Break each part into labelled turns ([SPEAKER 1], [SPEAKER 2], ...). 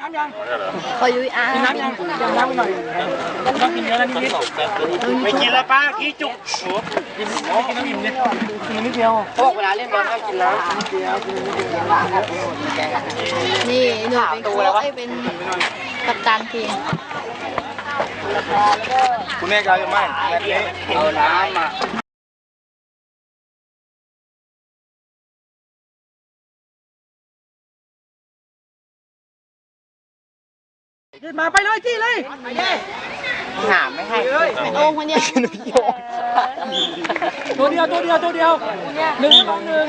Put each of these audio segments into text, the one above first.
[SPEAKER 1] น้ำยัง
[SPEAKER 2] ขอยุ้ยอา
[SPEAKER 1] กินน้ำยังกินน้ำไปหน่อยต้องกินเยอะแล้วนิด
[SPEAKER 3] ไม่กินแล้วป้าขี้จุก
[SPEAKER 1] ๆกินกินน้ำอิ่มดิกินนิดเดียว
[SPEAKER 3] เขาบอกเวลาเล่นบอลห้ามกินน้
[SPEAKER 2] นี่หนูเป็นโค้ชไอ้เป็นกัปตันทีม
[SPEAKER 1] คุณแม่กาวจะไม่แบบนี้ำ
[SPEAKER 3] เอาน้ำมา
[SPEAKER 1] ยืดมาไปเลยจี้เลย
[SPEAKER 3] หามไม่ให้
[SPEAKER 2] โอ่งคนเดียว
[SPEAKER 1] ตัวเดียวตัวเดียวตัวเดียวหนึ่งสองหนึ่ง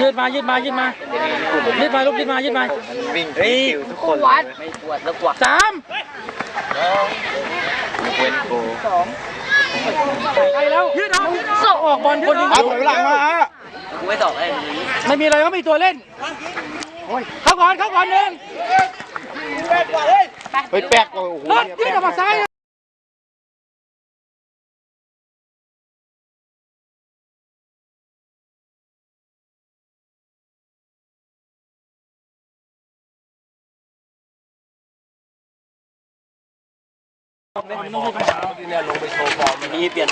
[SPEAKER 1] ยืดมายืดมายืดมายืดมาลูกยืดมายืดมา
[SPEAKER 3] วิ่งคิวทุกคนวัดไม่ปวดแล้วปวด
[SPEAKER 1] สาม
[SPEAKER 3] เว้นโก
[SPEAKER 1] ไปแล้วยืดเอาส่งออกบอลคนยิง
[SPEAKER 4] ถอยหลังมา
[SPEAKER 3] กูไม่ตอบเลย
[SPEAKER 1] ไม่มีอะไรก็มีตัวเล่น เข้าก่อนเข้าก่อนหนึ่ง
[SPEAKER 4] ไปแป๊กโอ้โห
[SPEAKER 1] รถยืดออกมาซ้ายไม่ใช่ปัญหา
[SPEAKER 3] มีเปลี่ยน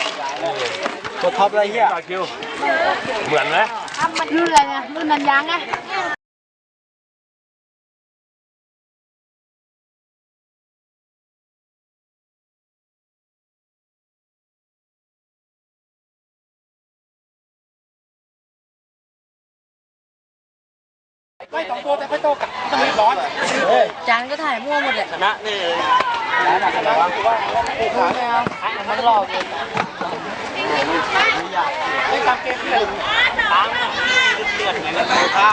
[SPEAKER 1] ตัวท็อปอะไรเงี้ย
[SPEAKER 3] เหมือนไหม
[SPEAKER 2] รุ่นอะไรเนี่ยรุ่นนันยังไง
[SPEAKER 1] ไล่สองตัวแต่ค่อยโตกับต้องร้อน
[SPEAKER 2] จานก็ถ่ายมั่วหมดเลย
[SPEAKER 3] ชนะนี่เลย
[SPEAKER 2] ชนะว่าโอ้โหแมวมันรอกเลย
[SPEAKER 1] ไม่อยากเล่นตามเกมเลย
[SPEAKER 3] ตาม
[SPEAKER 1] เดือดเหมือ
[SPEAKER 3] นกันเท้า